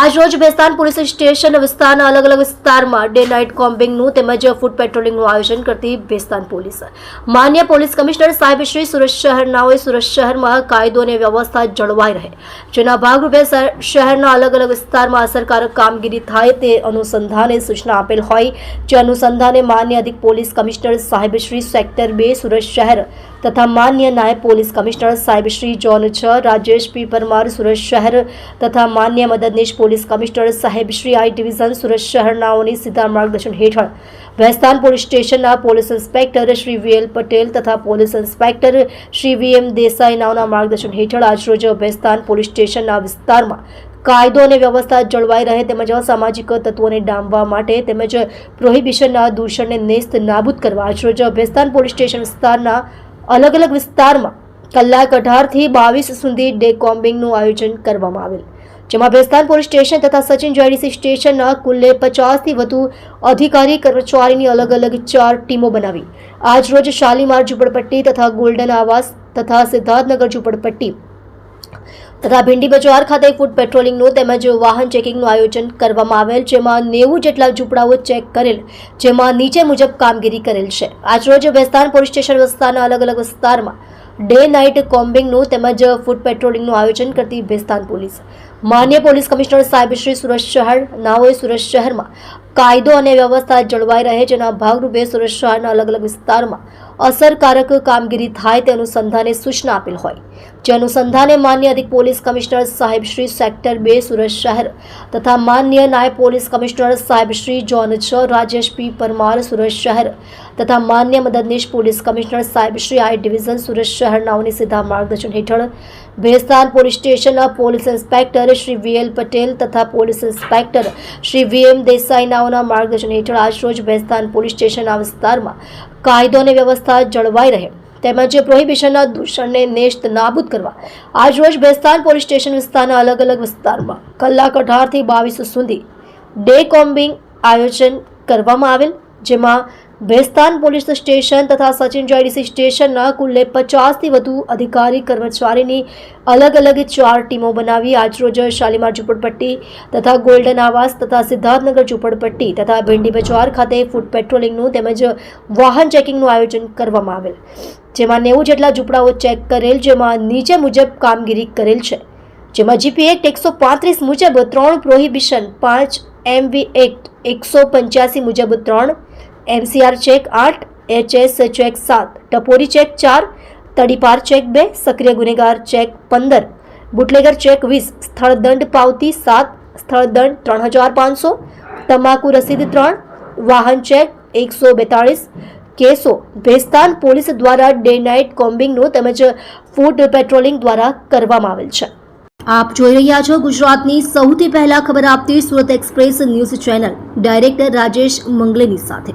આજ રોજ Bestan police station વિસ્તારના અલગ અલગ વિસ્તારમાં ડે નાઇટ કોમ્બિંગનું તેમજ ફૂડ પેટ્રોલિંગનું આયોજન કરતી બેસ્તાન પોલીસ. માન્ય પોલીસ કમિશનર સાહેબ શ્રી સુરત શહેરનાઓએ સુરત શહેરમાં કાયદો અને વ્યવસ્થા જળવાઈ રહે. જેના ભાગરૂપે શહેર- શહેરના અલગ અલગ વિસ્તારમાં અસરકારક કામગીરી થાય તે અનુસંધાને સૂચના આપેલ હોય. જે અનુસંધાને માન્ય અધિક પોલીસ કમિશનર સાહેબ શ્રી સેક્ટર બે સુરત શહેર તથા માન્ય નાયબ પોલીસ કમિશનર સાહેબ શ્રી જોન છ, રાજેશ પી પરમાર સુરત શહેર તથા માન્ય મદદનીશ પોલીસ કમિશનર સાહેબ શ્રી આઈ ડિવિઝન સુરત શહેરનાઓની સીધા માર્ગદર્શન હેઠળ ભેસ્તાન પોલીસ સ્ટેશનના police inspector Shri V L Patel તથા police inspector Shri V M Desai નાઓના માર્ગદર્શન હેઠળ આજરોજ ભેસ્તાન પોલીસ સ્ટેશનના વિસ્તારમાં કાયદો અને વ્યવસ્થા જળવાઈ રહે તેમજ અસામાજિક તત્વોને ડામવા માટે તેમજ પ્રોહિબિશનના દૂષણને નેસ્ત નાબૂદ કરવા આજરોજ ભેસ્તાન પોલીસ સ્ટેશન વિસ્તારના અલગ અલગ વિસ્તારમાં કલાક અઢારથી બાવીસ સુધી ડે કોમ્બિંગનું આયોજન કરવામાં આવેલ. જેમાં ભેસ્તાન પોલીસ સ્ટેશન તથા સચિન જેડીસી સ્ટેશનના કુલ્લે પચાસથી વધુ અધિકારી કર્મચારીની અલગ અલગ ચાર ટીમો બનાવી. આજરોજ શાલીમાર ઝુંપડપટ્ટી તથા ગોલ્ડન આવાસ તથા સિદ્ધાર્થનગર ઝુંપડપટ્ટી તથા ભીંડી બજાર ખાતે ફૂડ પેટ્રોલિંગનું તેમજ વાહન ચેકિંગનું આયોજન કરવામાં આવેલ, જેમાં નેવું જેટલા ઝૂંપડાઓ ચેક કરેલ, જેમાં નીચે મુજબ કામગીરી કરેલ છે. આજરોજ વેસ્તાન પોલીસ સ્ટેશન વિસ્તારના અલગ અલગ વિસ્તારમાં ડે નાઇટ કોમ્બિંગનું તેમજ ફૂડ પેટ્રોલિંગનું આયોજન કરતી ભેસ્તાન પોલીસ. માન્ય પોલીસ કમિશનર સાહેબ શ્રી સુરત શહેર નાઓએ સુરત શહેરમાં કાયદો અને વ્યવસ્થા જળવાઈ રહે જેના ભાગરૂપે સુરત શહેરના અલગ અલગ વિસ્તારમાં અસરકારક કામગીરી થાય તે અનુસંધાને સૂચના આપેલ હોય. જે અનુસંધાને માન્ય અધિક પોલીસ કમિશનર સાહેબ શ્રી સેક્ટર બે, સુરત શહેર તથા માન્ય નાયબ પોલીસ કમિશનર સાહેબ શ્રી જોન છ, રાજેશ પી પરમાર, સુરત શહેર તથા માન્ય મદદનીશ પોલીસ કમિશનર સાહેબ શ્રી આઈ ડિવિઝન સુરત શહેરનાઓની સીધા માર્ગદર્શન હેઠળ ભેસ્તાન પોલીસ સ્ટેશનના police inspector Shri V L Patel તથા police inspector Shri V M Desai નાઓના માર્ગદર્શન હેઠળ આજરોજ ભેસ્તાન પોલીસ સ્ટેશનના વિસ્તારમાં કાયદો અને વ્યવસ્થા જળવાઈ રહે. તેમજ પ્રોહિબિશનના દૂષણને નેસ્ત નાબૂદ કરવા આજરોજ ભેસ્તાન પોલીસ સ્ટેશન વિસ્તારના અલગ અલગ વિસ્તારમાં કલાક અઢારથી બાવીસ સુધી ડે કોમ્બિંગ આયોજન કરવામાં આવેલ, જેમાં ભેસ્તાન પોલીસ સ્ટેશન તથા સચિન જેડીસી સ્ટેશનના કુલ્લે પચાસથી વધુ અધિકારી, કર્મચારીની અલગ અલગ ચાર ટીમો બનાવી આજરોજ શાલીમાર ઝુંપડપટ્ટી તથા ગોલ્ડન આવાસ તથા સિદ્ધાર્થનગર ઝુંપડપટ્ટી તથા ભીંડી બજાર ખાતે ફૂડ પેટ્રોલિંગનું તેમજ વાહન ચેકિંગનું આયોજન કરવામાં આવેલ. જેમાં નેવું જેટલા ઝૂંપડાઓ ચેક કરેલ, જેમાં નીચે મુજબ કામગીરી કરેલ છે. જેમાં જીપી એક્ટ એકસો પાંત્રીસ મુજબ ત્રણ પ્રોહિબિશન, પાંચ એમવી એક્ટ એકસો પંચ્યાસી મુજબ ત્રણ એમસીઆર ચેક આઠ એચએસ ચેક સાત ટપોરી ચેક ચાર તડીપાર ચેક બે સક્રિય ગુનેગાર ચેક પંદર બુટલેગર ચેક વીસ સ્થળ દંડ પાવતી સાત સ્થળ દંડ ત્રણ હજાર પાંચસો તમાકુ રસીદ ત્રણ વાહન ચેક એકસો બેતાળીસ કેસો ભેસ્તાન પોલીસ દ્વારા ડે નાઇટ કોમ્બિંગનું તેમજ ફૂડ પેટ્રોલિંગ દ્વારા કરવામાં આવેલ છે. આપ જોઈ રહ્યા છો ગુજરાતની સૌથી પહેલા ખબર આપતી Surat express news channel. Director Rajesh મંગલેની સાથે.